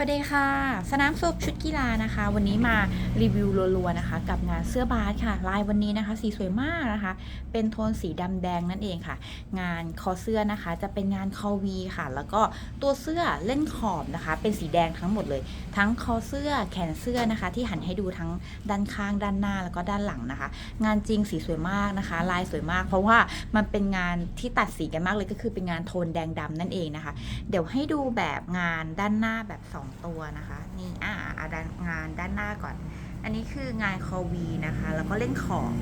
สวัสดีค่ะ สนามสุบชุดกีฬานะคะ วันนี้มารีวิวรัวๆนะคะ กับงานเสื้อบาสค่ะ ลายวันนี้นะคะ สีสวยมากนะคะ เป็นโทนสีดำแดงนั่นเองค่ะ งานคอเสื้อนะคะ จะเป็นงานคอวีค่ะ แล้วก็ตัวเสื้อเล่นขอบนะคะ เป็นสีแดงทั้งหมดเลย ทั้งคอเสื้อแขนเสื้อนะคะ ที่หันให้ดูทั้งด้านข้างด้านหน้าแล้วก็ด้านหลังนะคะ งานจริงสีสวยมากนะคะ ลายสวยมาก เพราะว่ามันเป็นงานที่ตัดสีกันมากเลยก็คือเป็นงานโทนแดงดำนั่นเองนะคะ เดี๋ยวให้ดูแบบงานด้านหน้าแบบ2ตัวนะคะ นี่อ่าด้านงานด้านหน้าก่อน อันนี้คืองานคอวีนะคะ แล้วก็เล่นขอบ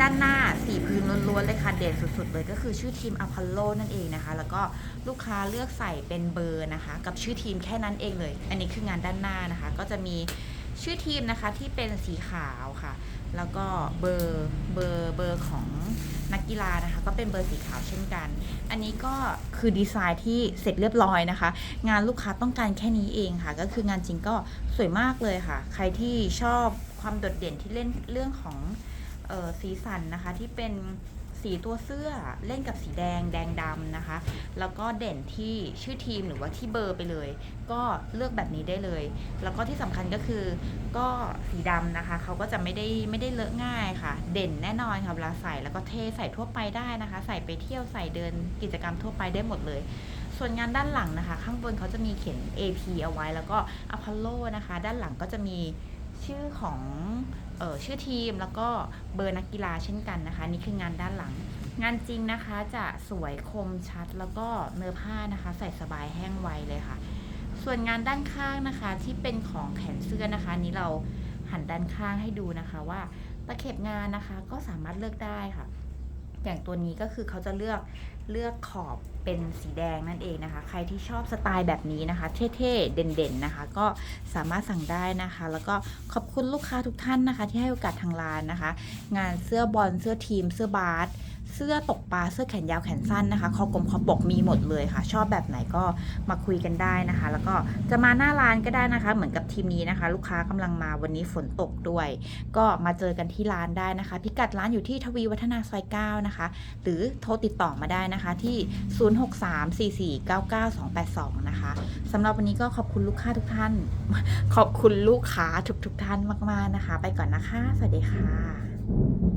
ด้านหน้าสีพื้นล้วนๆเลยค่ะเด่นสุดๆเลยก็คือชื่อทีมอพอลโลนั่นเองนะคะ แล้วก็ลูกค้าเลือกใส่เป็นเบอร์นะคะ กับชื่อทีมแค่นั้นเองเลย อันนี้คืองานด้านหน้านะคะ ก็จะมี ชื่อทีมนะคะที่เป็นสีขาวค่ะ แล้วก็เบอร์เบอร์เบอร์ของนักกีฬานะคะ ก็เป็นเบอร์สีขาวเช่นกัน อันนี้ก็คือดีไซน์ที่เสร็จเรียบร้อยนะคะ งานลูกค้าต้องการแค่นี้เองค่ะ ก็คืองานจริงก็สวยมากเลยค่ะ ใครที่ชอบความโดดเด่นที่เล่นเรื่องของออสีสันนะคะที่เป็น สีตัวเสื้อเล่นกับสีแดงแดงดำนะคะ แล้วก็เด่นที่ชื่อทีมหรือว่าที่เบอร์ไปเลย ก็เลือกแบบนี้ได้เลย แล้วก็ที่สำคัญก็คือ ก็สีดำนะคะเขาก็จะไม่ได้ไม่ได้เลอะง่ายค่ะ เด่นแน่นอนค่ะเวลาใส่แล้วก็เทใส่ทั่วไปได้นะคะ ใส่ไปเที่ยวใส่เดินกิจกรรมทั่วไปได้หมดเลย ส่วนงานด้านหลังนะคะ ข้างบนเขาจะมีเขียน AP เอาไว้แล้วก็ Apollo นะคะ ด้านหลังก็จะมี ชื่อของออชื่อทีมแล้วก็เบอร์นักกีฬาเช่นกันนะคะ นี่คืองานด้านหลัง งานจริงนะคะจะสวยคมชัดแล้วก็เนื้อผ้านะคะ ใส่สบายแห้งไวเลยค่ะ ส่วนงานด้านข้างนะคะที่เป็นของแขนเสื้อนะคะนนี้เราหันด้านข้างให้ดูนะคะว่าตะเข็บงานนะคะก็สามารถเลือกได้ค่ะ อย่างตัวนี้ก็คือเขาจะเลือกเลือกขอบเป็นสีแดงนั่นเองนะคะ ใครที่ชอบสไตล์แบบนี้นะคะ เท่ๆ เด่นๆนะคะ ก็สามารถสั่งได้นะคะ แล้วก็ขอบคุณลูกค้าทุกท่านนะคะ ที่ให้โอกาสทางร้านนะคะ งานเสื้อบอลเสื้อทีม เสื้อบาส เสื้อตกปลาเสื้อแขนยาวแขนสั้นนะคะคอกลมคอปกมีหมดเลยค่ะ ชอบแบบไหนก็มาคุยกันได้นะคะ แล้วก็จะมาหน้าร้านก็ได้นะคะ เหมือนกับทีมนี้นะคะ ลูกค้ากำลังมาวันนี้ฝนตกด้วย ก็มาเจอกันที่ร้านได้นะคะ พิกัดร้านอยู่ที่ทวีวัฒนาซอย9นะคะ หรือโทรติดต่อมาได้นะคะที่ 0634499282 นะคะสำหรับวันนี้ก็ขอบคุณลูกค้าทุกท่าน ขอบคุณลูกค้าทุกๆท่านมากๆนะคะ ไปก่อนนะคะ สวัสดีค่ะ